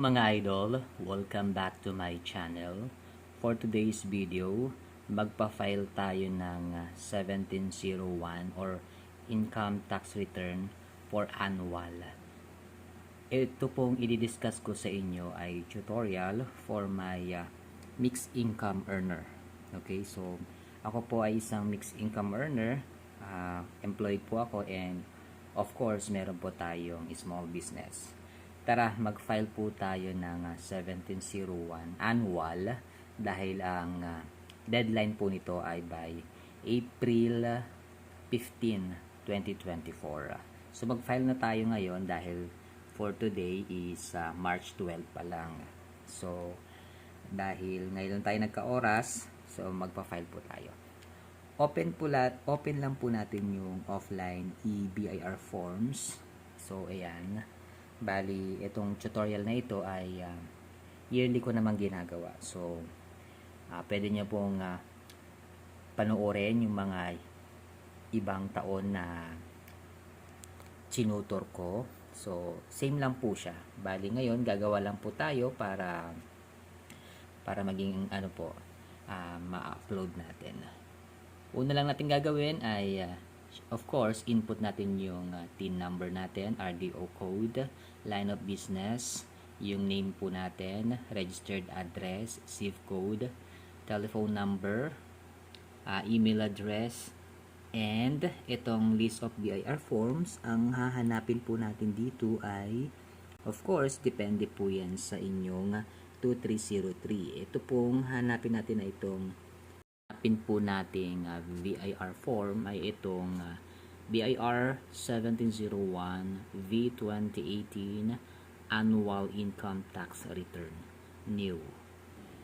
Mga idol, welcome back to my channel. For today's video, magpa-file tayo ng ah, 1701 or income tax return for annual. Ito pong i-discuss ko sa inyo ay tutorial for my ah, mixed income earner. Okay, so ako po ay isang mixed income earner. Ah, employed po ako and of course, meron po tayong small business. Tara, mag-file po tayo ng ah, 1701 annual dahil ang ah, deadline po nito ay by April 15, 2024. So mag-file na tayo ngayon dahil for today is ah, March 12 pa lang. So dahil ngayon tayo nagka-oras, so magpa-file po tayo. Open po lat, open lang po natin yung offline EBIR forms. So ayan. Bali, itong tutorial na ito ay ah, yearly ko namang ginagawa. So, ah, pwede nyo pong ah, panoorin yung mga ibang taon na chinutor ko. So, same lang po siya. Bali, ngayon, gagawa lang po tayo para para maging ano po, ah, ma-upload natin. Una lang natin gagawin ay ah, of course, input natin yung uh, TIN number natin, RDO code, line of business, yung name po natin, registered address, zip code, telephone number, uh, email address, and itong list of BIR forms, ang hahanapin po natin dito ay, of course, depende po yan sa inyong 2303. Ito pong hanapin natin na itong hanapin po nating uh, VIR form ay itong uh, BIR 1701 V2018 Annual Income Tax Return New.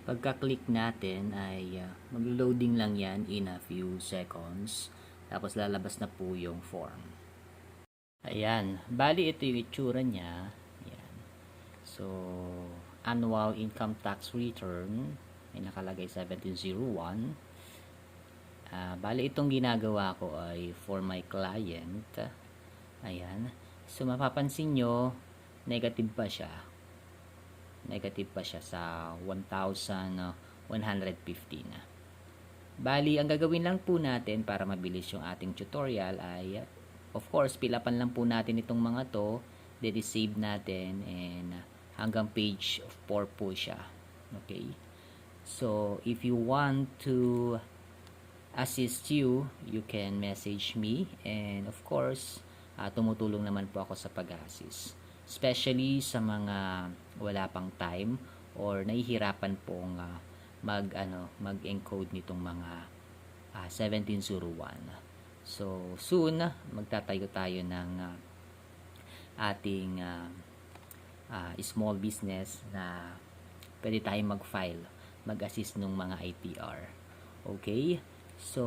Pagka-click natin ay uh, mag-loading lang yan in a few seconds tapos lalabas na po yung form. Ayan, bali ito yung itsura niya. Ayan. So, annual income tax return may nakalagay 1701 Ah, bali itong ginagawa ko ay for my client. Ayan. So mapapansin nyo, negative pa siya. Negative pa siya sa 1,150 na. Bali, ang gagawin lang po natin para mabilis yung ating tutorial ay, of course, pilapan lang po natin itong mga to, de-save natin, and hanggang page 4 po siya. Okay? So, if you want to assist you, you can message me and of course, uh, tumutulong naman po ako sa pag-assist. Especially sa mga wala pang time or nahihirapan pong uh, mag ano, mag-encode nitong mga uh, 1701. So, soon magtatayo tayo ng uh, ating uh, uh, small business na pwede tayong mag-file, mag-assist ng mga ITR. Okay? So,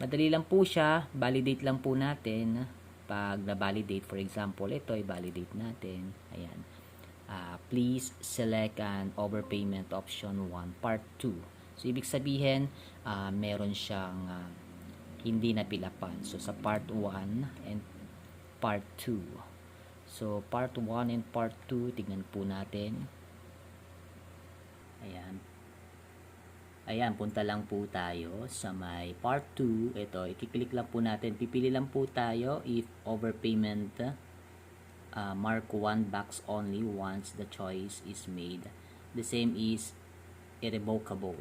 madali lang po siya. Validate lang po natin. Pag na-validate, for example, ito ay validate natin. Ayan. Uh, please select an overpayment option 1 part 2. So, ibig sabihin, uh, meron siyang uh, hindi napilapan. So, sa part 1 and part 2. So, part 1 and part 2, tignan po natin. Ayan. Ayan, punta lang po tayo sa may part 2. Ito, ikiklik lang po natin. Pipili lang po tayo if overpayment uh, mark 1 box only once the choice is made. The same is irrevocable.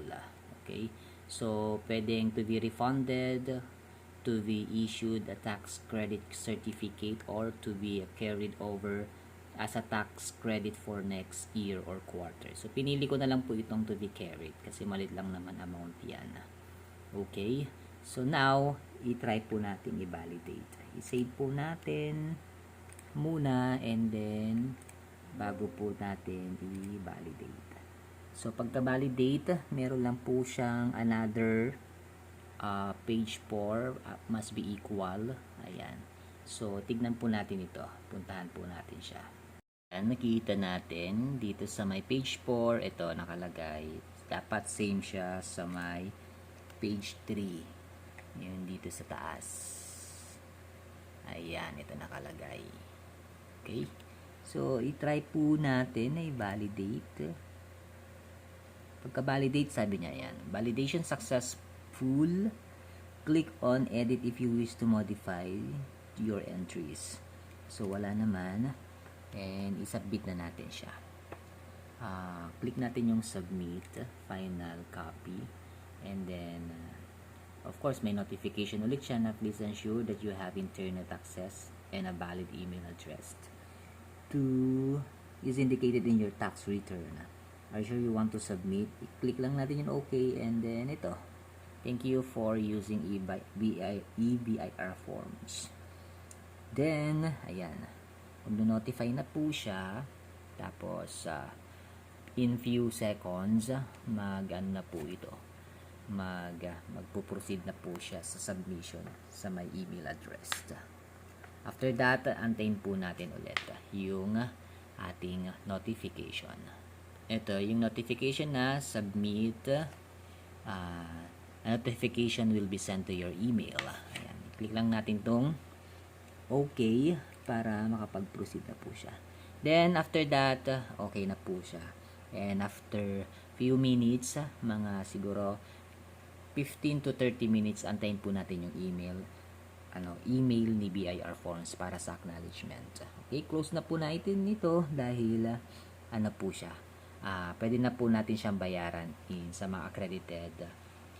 Okay? So, pwedeng to be refunded, to be issued a tax credit certificate, or to be carried over as a tax credit for next year or quarter. So, pinili ko na lang po itong to be carried kasi malit lang naman amount yan. Okay? So, now, i-try po natin i-validate. I-save po natin muna and then bago po natin i-validate. So, pagka-validate, meron lang po siyang another uh, page 4 uh, must be equal. Ayan. So, tignan po natin ito. Puntahan po natin siya. Ayan, makikita natin dito sa may page 4, ito nakalagay. Dapat same siya sa may page 3. Yun dito sa taas. Ayan, ito nakalagay. Okay? So, i-try po natin na i-validate. Pagka-validate, sabi niya yan. Validation successful. Click on edit if you wish to modify your entries. So, wala naman. And, isubmit na natin siya. Ah, click natin yung submit, final copy. And then, uh, of course, may notification ulit siya na please ensure that you have internet access and a valid email address to is indicated in your tax return. Are you sure you want to submit? I-click lang natin yung OK and then ito. Thank you for using E EBI, BI, EBIR forms. Then, ayan. Kung notify na po siya, tapos uh, in few seconds, mag ano na po ito. Mag, magpo-proceed na po siya sa submission sa my email address. After that, antayin po natin ulit yung ating notification. Ito, yung notification na submit, uh, a notification will be sent to your email. Ayan, click lang natin tong okay para makapag-proceed na po siya. Then, after that, okay na po siya. And after few minutes, mga siguro 15 to 30 minutes, antayin po natin yung email ano, email ni BIR Forms para sa acknowledgement. Okay, close na po natin nito dahil uh, ano po siya. Uh, pwede na po natin siyang bayaran in sa mga accredited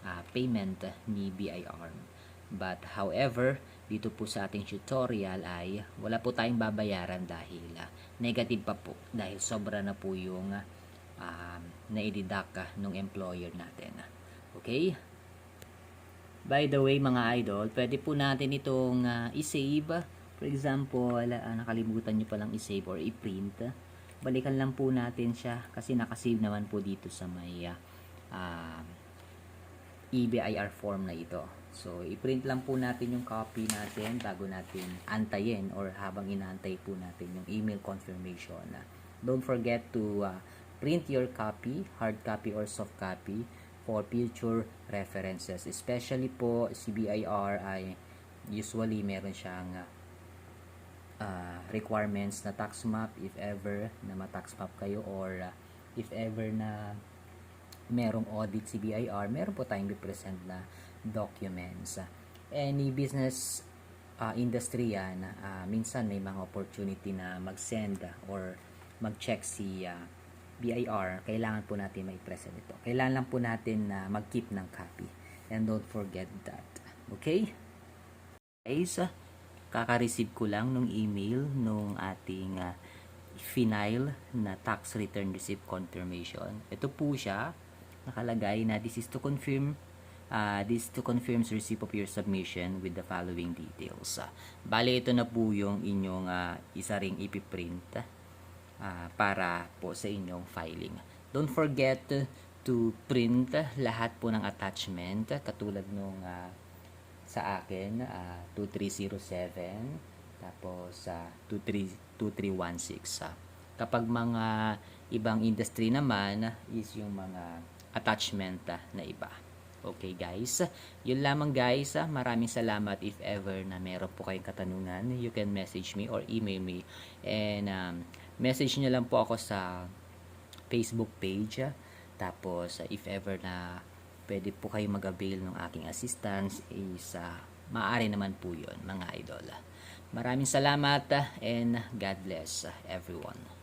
uh, payment ni BIR. But however, dito po sa ating tutorial ay wala po tayong babayaran dahil uh, negative pa po dahil sobra na po yung uh, na-deduct uh, ng employer natin. Okay? By the way mga idol, pwede po natin itong uh, i-save. For example, uh, nakalimutan nyo palang i-save or i-print. Balikan lang po natin siya kasi nakasave naman po dito sa may uh, uh, EBIR form na ito. So, i-print lang po natin yung copy natin bago natin antayin or habang inaantay po natin yung email confirmation. Don't forget to uh, print your copy, hard copy or soft copy for future references. Especially po, CBIR ay usually meron siyang uh, requirements na tax map if ever na ma-tax map kayo or uh, if ever na merong audit CBIR, meron po tayong present na documents. Any business uh, industry yan, uh, minsan may mga opportunity na mag-send or mag-check si uh, BIR, kailangan po natin may present ito. Kailangan lang po natin na mag-keep ng copy. And don't forget that. Okay? Guys, kaka-receive ko lang nung email nung ating uh, final na tax return receipt confirmation. Ito po siya. Nakalagay na this is to confirm uh, this to confirm receipt of your submission with the following details. Uh, bale, ito na po yung inyong uh, isa ring ipiprint uh, para po sa inyong filing. Don't forget to print lahat po ng attachment katulad nung uh, sa akin uh, 2307 tapos uh, 23 2316 uh. kapag mga ibang industry naman is yung mga attachment uh, na iba Okay guys, yun lamang guys. Maraming salamat if ever na meron po kayong katanungan. You can message me or email me. And um, message nyo lang po ako sa Facebook page. Tapos if ever na pwede po kayo mag-avail ng aking assistance is uh, maaari naman po yun mga idol. Maraming salamat and God bless everyone.